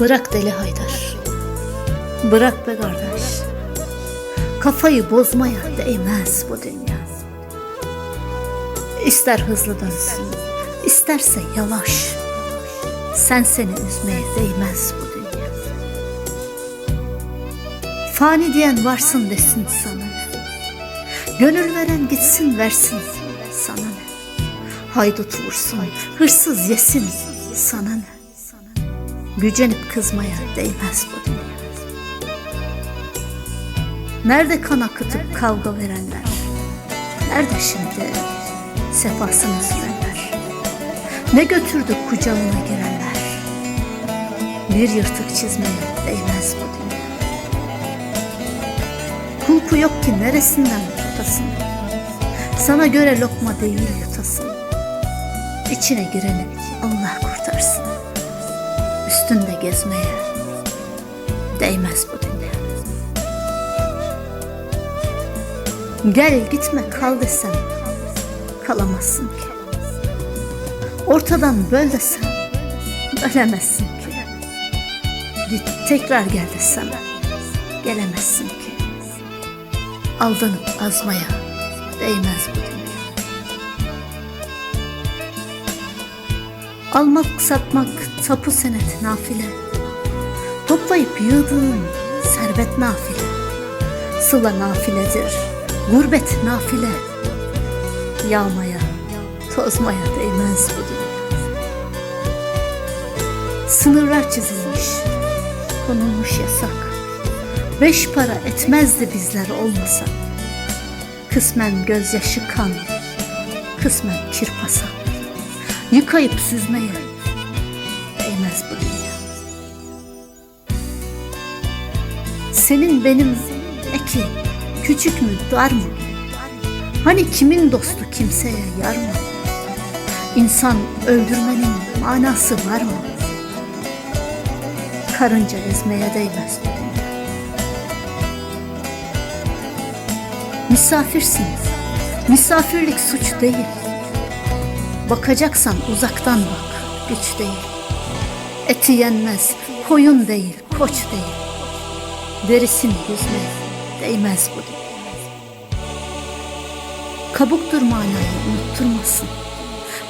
Bırak deli Haydar. Bırak be kardeş. Kafayı bozmaya değmez bu dünya. İster hızlı dönsün, isterse yavaş. Sen seni üzmeye değmez bu dünya. Fani diyen varsın desin sana ne? Gönül veren gitsin versin sana ne? Haydut vursun, hırsız yesin sana ne? Gücenip kızmaya değmez bu dünya. Nerede kan akıtıp kavga verenler? Nerede şimdi sefasını sürenler? Ne götürdü kucağına girenler? Bir yırtık çizmeye değmez bu dünya. Kulpu yok ki neresinden tutasın? Sana göre lokma değil yutasın. İçine gireni Allah kurtarsın. Üstünde gezmeye değmez bu dünya. Gel gitme kal desem kalamazsın ki. Ortadan böl desem bölemezsin ki. Git tekrar gel desem gelemezsin ki. Aldanıp azmaya değmez bu dünya. Almak satmak tapu senet nafile. Toplayıp yığdığın servet nafile. Sıla nafiledir, gurbet nafile. Yağmaya, tozmaya değmez bu dünya. Sınırlar çizilmiş, konulmuş yasak. Beş para etmezdi bizler olmasa. Kısmen gözyaşı kan, kısmen kirpasa. Yıkayıp süzmeye değmez bu dünya. Senin benim eki küçük mü dar mı? Hani kimin dostu kimseye yar mı? İnsan öldürmenin manası var mı? Karınca ezmeye değmez bu dünya. Misafirsin. Misafirlik suç değil. Bakacaksan uzaktan bak, güç değil. Eti yenmez, koyun değil, koç değil. Derisini yüzmeye değmez bu dünya. Kabuktur manayı unutturmasın.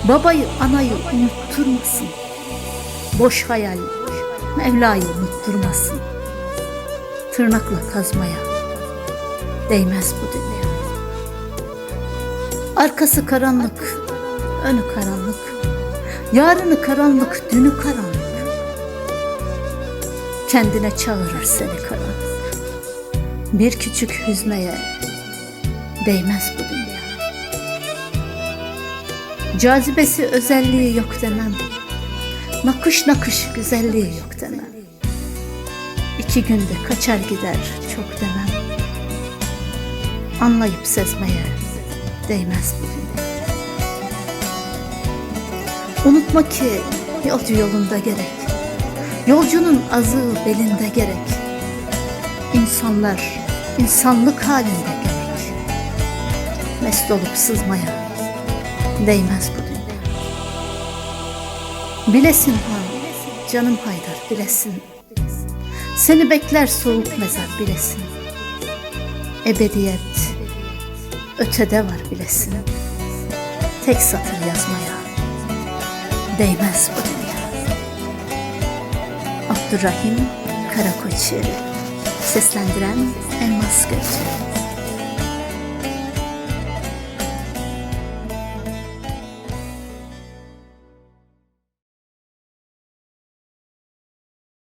Babayı, anayı unutturmasın. Boş hayal, Mevla'yı unutturmasın. Tırnakla kazmaya değmez bu dünya. Arkası karanlık, önü karanlık. Yarını karanlık, dünü karanlık. Kendine çağırır seni karanlık. Bir küçük hüzneye değmez bu dünya. Cazibesi özelliği yok demem. Nakış nakış güzelliği yok demem. İki günde kaçar gider çok demem. Anlayıp sezmeye değmez bu dünya. Unutma ki yolcu yolunda gerek. Yolcunun azığı belinde gerek. İnsanlar insanlık halinde gerek. Mest olup sızmaya değmez bu dünya. Bilesin ha, canım Haydar bilesin. Seni bekler soğuk mezar bilesin. Ebediyet ötede var bilesin. Tek satır yazmaya değmez bu dünya. Abdurrahim Karakoçeri Seslendiren Elmas Göçü